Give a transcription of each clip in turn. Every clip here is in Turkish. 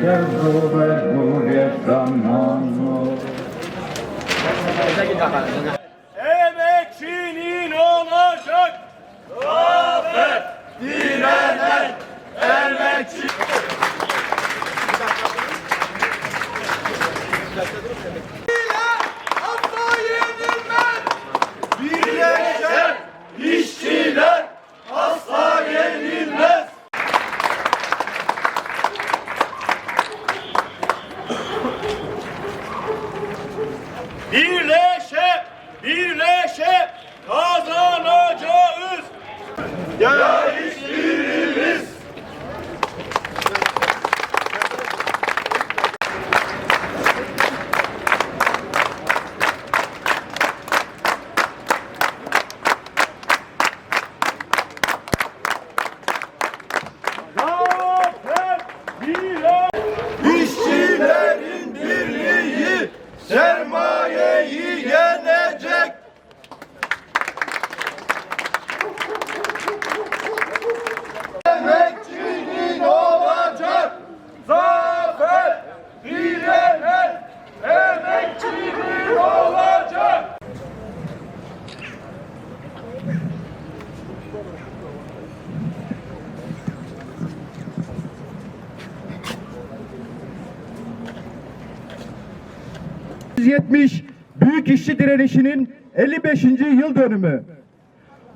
cię zgubię, zgubię na noc. ...170 Büyük İşçi Direnişi'nin 55. yıl dönümü.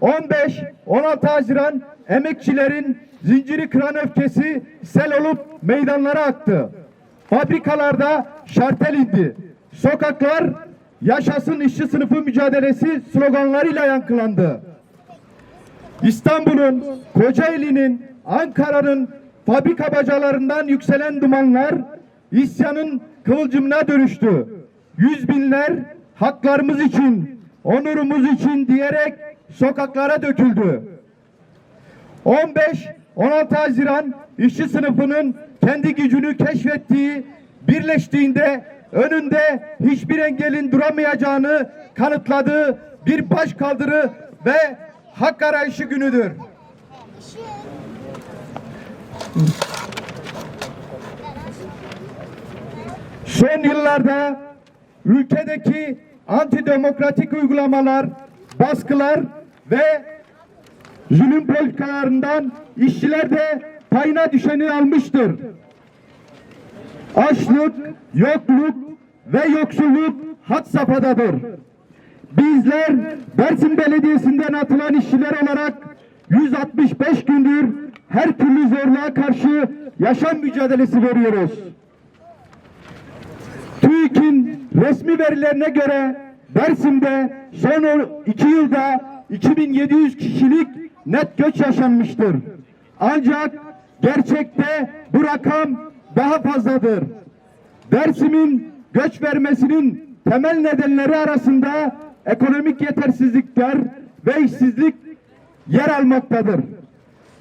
15-16 Haziran emekçilerin zinciri kıran öfkesi sel olup meydanlara aktı. Fabrikalarda şartel indi. Sokaklar yaşasın işçi sınıfı mücadelesi sloganlarıyla yankılandı. İstanbul'un, Kocaeli'nin, Ankara'nın fabrika bacalarından yükselen dumanlar isyanın kıvılcımına dönüştü. Yüz binler haklarımız için, onurumuz için diyerek sokaklara döküldü. 15-16 Haziran işçi sınıfının kendi gücünü keşfettiği, birleştiğinde önünde hiçbir engelin duramayacağını kanıtladığı bir başkaldırı ve hak arayışı günüdür. Son yıllarda ülkedeki antidemokratik uygulamalar, baskılar ve zulüm politikalarından işçiler de payına düşeni almıştır. Açlık, yokluk ve yoksulluk had safhadadır. Bizler Dersim Belediyesi'nden atılan işçiler olarak 165 gündür her türlü zorluğa karşı yaşam mücadelesi veriyoruz. TÜİK'in resmi verilerine göre Dersim'de son iki yılda 2700 kişilik net göç yaşanmıştır. Ancak gerçekte bu rakam daha fazladır. Dersim'in göç vermesinin temel nedenleri arasında ekonomik yetersizlikler ve işsizlik yer almaktadır.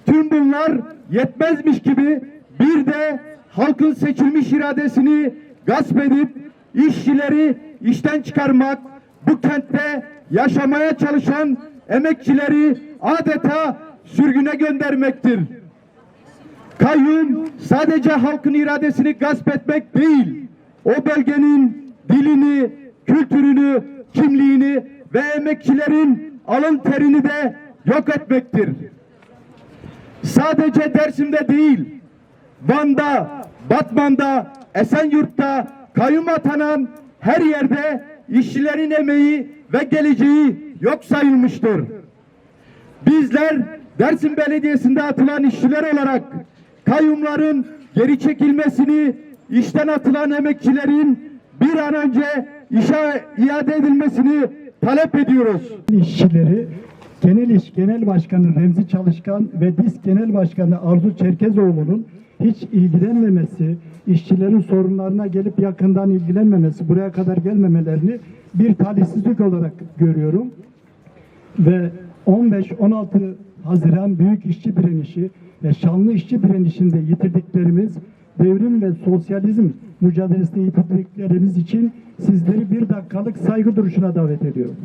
Tüm bunlar yetmezmiş gibi bir de halkın seçilmiş iradesini gasp edip işçileri işten çıkarmak, bu kentte yaşamaya çalışan emekçileri adeta sürgüne göndermektir. Kayyum sadece halkın iradesini gasp etmek değil, o bölgenin dilini, kültürünü, kimliğini ve emekçilerin alın terini de yok etmektir. Sadece Dersim'de değil, Van'da, Batman'da, Esenyurt'ta kayyum atanan her yerde işçilerin emeği ve geleceği yok sayılmıştır. Bizler Dersim Belediyesi'nde atılan işçiler olarak kayyumların geri çekilmesini, işten atılan emekçilerin bir an önce işe iade edilmesini talep ediyoruz. işçileri Genel İş Genel Başkanı Remzi Çalışkan ve DİSK Genel Başkanı Arzu Çerkezoğlu'nun hiç ilgilenmemesi, işçilerin sorunlarına gelip yakından ilgilenmemesi, buraya kadar gelmemelerini bir talihsizlik olarak görüyorum. Ve 15-16 Haziran Büyük İşçi Direnişi ve Şanlı İşçi Direnişi'nde yitirdiklerimiz devrim ve sosyalizm mücadelesinde yitirdiklerimiz için sizleri bir dakikalık saygı duruşuna davet ediyorum.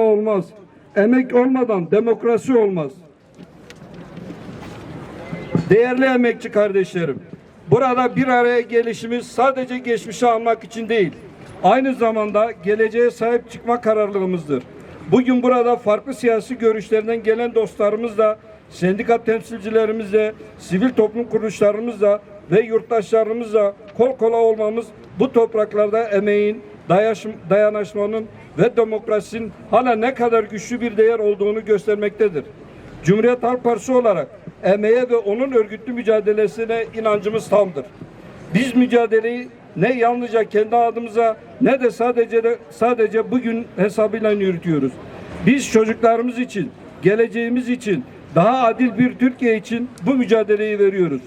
olmaz. Emek olmadan demokrasi olmaz. Değerli emekçi kardeşlerim, Burada bir araya gelişimiz sadece geçmişi almak için değil, aynı zamanda geleceğe sahip çıkma kararlılığımızdır. Bugün burada farklı siyasi görüşlerden gelen dostlarımızla, sendika temsilcilerimizle, sivil toplum kuruluşlarımızla ve yurttaşlarımızla kol kola olmamız bu topraklarda emeğin, dayanışmanın ve demokrasinin hala ne kadar güçlü bir değer olduğunu göstermektedir. Cumhuriyet Halk Partisi olarak emeğe ve onun örgütlü mücadelesine inancımız tamdır. Biz mücadeleyi ne yalnızca kendi adımıza ne de sadece de sadece bugün hesabıyla yürütüyoruz. Biz çocuklarımız için, geleceğimiz için, daha adil bir Türkiye için bu mücadeleyi veriyoruz.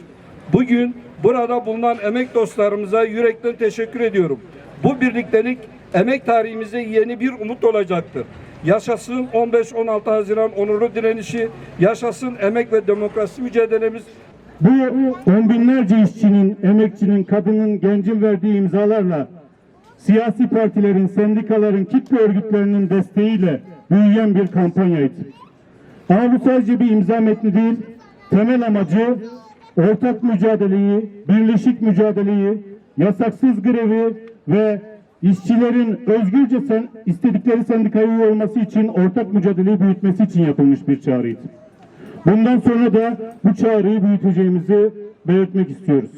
Bugün burada bulunan emek dostlarımıza yürekten teşekkür ediyorum. Bu birliktelik emek tarihimize yeni bir umut olacaktır. Yaşasın 15-16 Haziran onurlu direnişi, yaşasın emek ve demokrasi mücadelemiz, Bu on binlerce işçinin, emekçinin, kadının, gencin verdiği imzalarla siyasi partilerin, sendikaların, kitle örgütlerinin desteğiyle büyüyen bir kampanyaydı. Ama bu sadece bir imza metni değil, temel amacı ortak mücadeleyi, birleşik mücadeleyi, yasaksız grevi ve işçilerin özgürce sen, istedikleri sendikaya üye olması için ortak mücadeleyi büyütmesi için yapılmış bir çağrıydı. Bundan sonra da bu çağrıyı büyüteceğimizi belirtmek istiyoruz.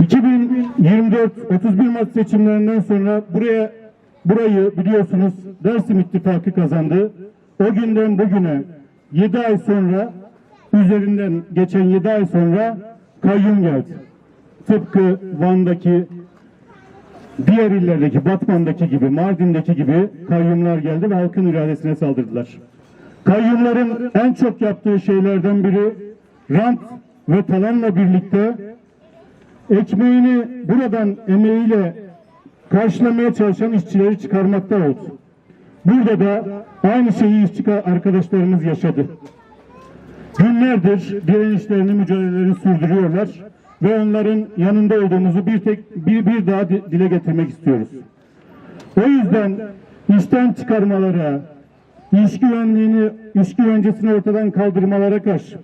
2024 31 Mart seçimlerinden sonra buraya burayı biliyorsunuz Dersim İttifakı kazandı. O günden bugüne 7 ay sonra üzerinden geçen 7 ay sonra kayyum geldi. Tıpkı Van'daki diğer illerdeki, Batman'daki gibi, Mardin'deki gibi kayyumlar geldi ve halkın iradesine saldırdılar. Kayyumların en çok yaptığı şeylerden biri rant ve talanla birlikte ekmeğini buradan emeğiyle karşılamaya çalışan işçileri çıkarmakta oldu. Burada da aynı şeyi işçi arkadaşlarımız yaşadı. Günlerdir direnişlerini, mücadelelerini sürdürüyorlar ve onların yanında olduğumuzu bir tek bir, bir daha di- dile getirmek istiyoruz. O yüzden işten çıkarmalara, iş güvenliğini, iş güvencesini ortadan kaldırmalara karşı,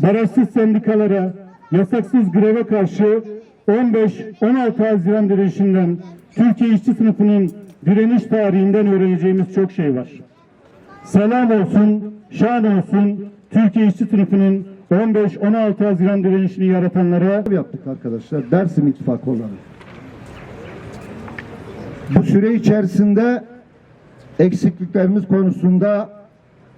barajsız sendikalara, yasaksız greve karşı 15-16 Haziran direnişinden Türkiye işçi sınıfının direniş tarihinden öğreneceğimiz çok şey var. Selam olsun, şan olsun Türkiye işçi sınıfının 15-16 Haziran direnişini yaratanlara yaptık arkadaşlar Dersim İttifakı olarak. Bu süre içerisinde eksikliklerimiz konusunda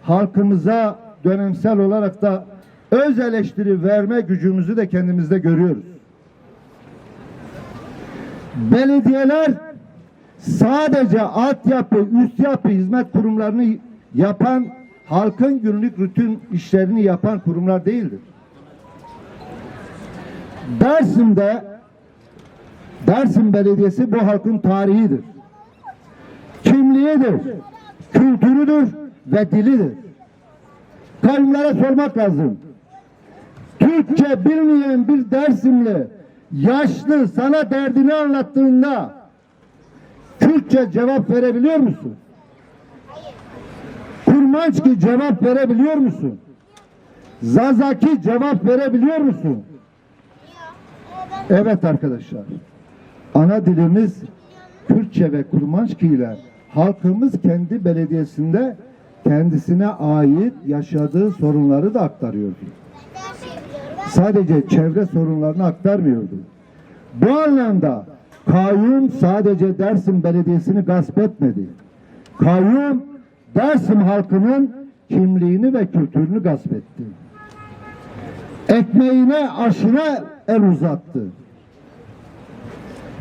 halkımıza dönemsel olarak da öz eleştiri verme gücümüzü de kendimizde görüyoruz. Belediyeler sadece altyapı, üst yapı hizmet kurumlarını yapan, halkın günlük rutin işlerini yapan kurumlar değildir. Dersim'de Dersim Belediyesi bu halkın tarihidir. Kimliğidir, kültürüdür ve dilidir. Kayyumlara sormak lazım. Türkçe bilmeyen bir Dersimli yaşlı sana derdini anlattığında Türkçe cevap verebiliyor musun? Kurmançki cevap verebiliyor musun? Zazaki cevap verebiliyor musun? Evet arkadaşlar. Ana dilimiz Kürtçe ve Kurmançki ile halkımız kendi belediyesinde kendisine ait yaşadığı sorunları da aktarıyordu. Sadece çevre sorunlarını aktarmıyordu. Bu anlamda kayyum sadece Dersim Belediyesi'ni gasp etmedi. Kayyum Dersim halkının kimliğini ve kültürünü gasp etti ekmeğine aşına el uzattı.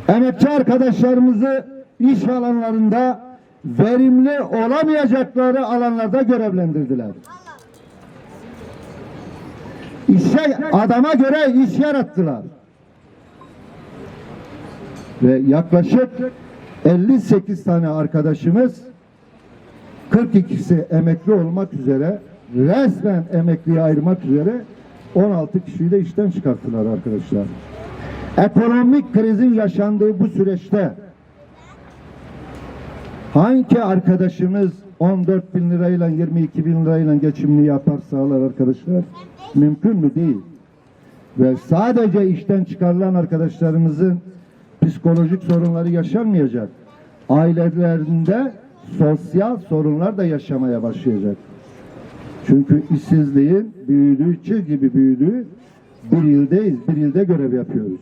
Emekçi arkadaşlarımızı iş alanlarında verimli olamayacakları alanlarda görevlendirdiler. İşe adama göre iş yarattılar. Ve yaklaşık 58 tane arkadaşımız 42'si emekli olmak üzere resmen emekliye ayırmak üzere 16 kişiyi de işten çıkarttılar arkadaşlar. Ekonomik krizin yaşandığı bu süreçte hangi arkadaşımız 14 bin lirayla 22 bin lirayla geçimini yapar sağlar arkadaşlar? Mümkün mü? Değil. ve sadece işten çıkarılan arkadaşlarımızın psikolojik sorunları yaşanmayacak. Ailelerinde sosyal sorunlar da yaşamaya başlayacak. Çünkü işsizliğin büyüdüğü, çığ gibi büyüdüğü bir ildeyiz, bir ilde görev yapıyoruz.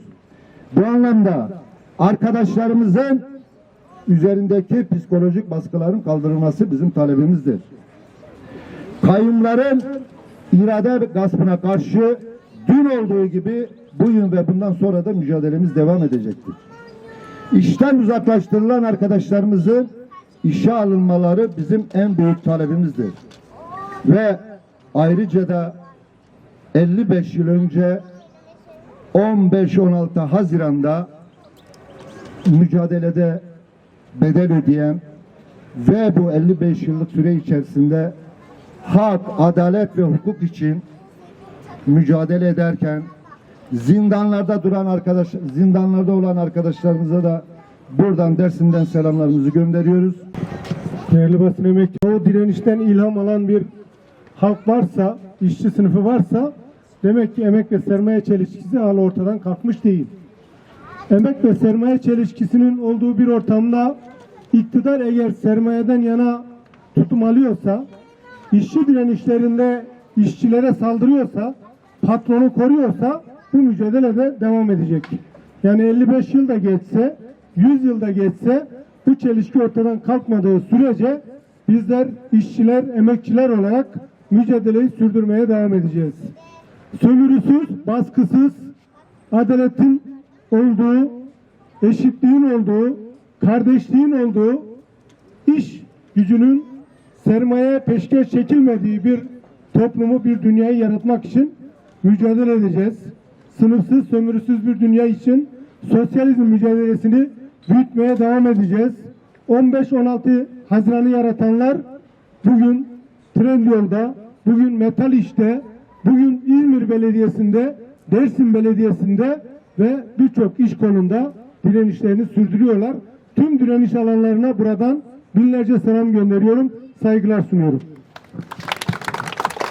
Bu anlamda arkadaşlarımızın üzerindeki psikolojik baskıların kaldırılması bizim talebimizdir. Kayyumların irade gaspına karşı dün olduğu gibi bugün ve bundan sonra da mücadelemiz devam edecektir. İşten uzaklaştırılan arkadaşlarımızın işe alınmaları bizim en büyük talebimizdir. Ve ayrıca da 55 yıl önce 15-16 Haziran'da mücadelede bedel ödeyen ve bu 55 yıllık süre içerisinde hak, adalet ve hukuk için mücadele ederken zindanlarda duran arkadaş, zindanlarda olan arkadaşlarımıza da buradan dersinden selamlarımızı gönderiyoruz. Değerli basın emekçi, o direnişten ilham alan bir halk varsa, işçi sınıfı varsa demek ki emek ve sermaye çelişkisi hala ortadan kalkmış değil. Emek ve sermaye çelişkisinin olduğu bir ortamda iktidar eğer sermayeden yana tutum alıyorsa, işçi direnişlerinde işçilere saldırıyorsa, patronu koruyorsa bu mücadelede devam edecek. Yani 55 yıl da geçse, 100 yıl da geçse bu çelişki ortadan kalkmadığı sürece bizler işçiler, emekçiler olarak mücadeleyi sürdürmeye devam edeceğiz. Sömürüsüz, baskısız, adaletin olduğu, eşitliğin olduğu, kardeşliğin olduğu, iş gücünün sermaye peşkeş çekilmediği bir toplumu, bir dünyayı yaratmak için mücadele edeceğiz. Sınıfsız, sömürüsüz bir dünya için sosyalizm mücadelesini büyütmeye devam edeceğiz. 15-16 Haziran'ı yaratanlar bugün Trendyol'da, bugün Metal İş'te, bugün İzmir Belediyesi'nde, Dersim Belediyesi'nde ve birçok iş konumda direnişlerini sürdürüyorlar. Tüm direniş alanlarına buradan binlerce selam gönderiyorum, saygılar sunuyorum.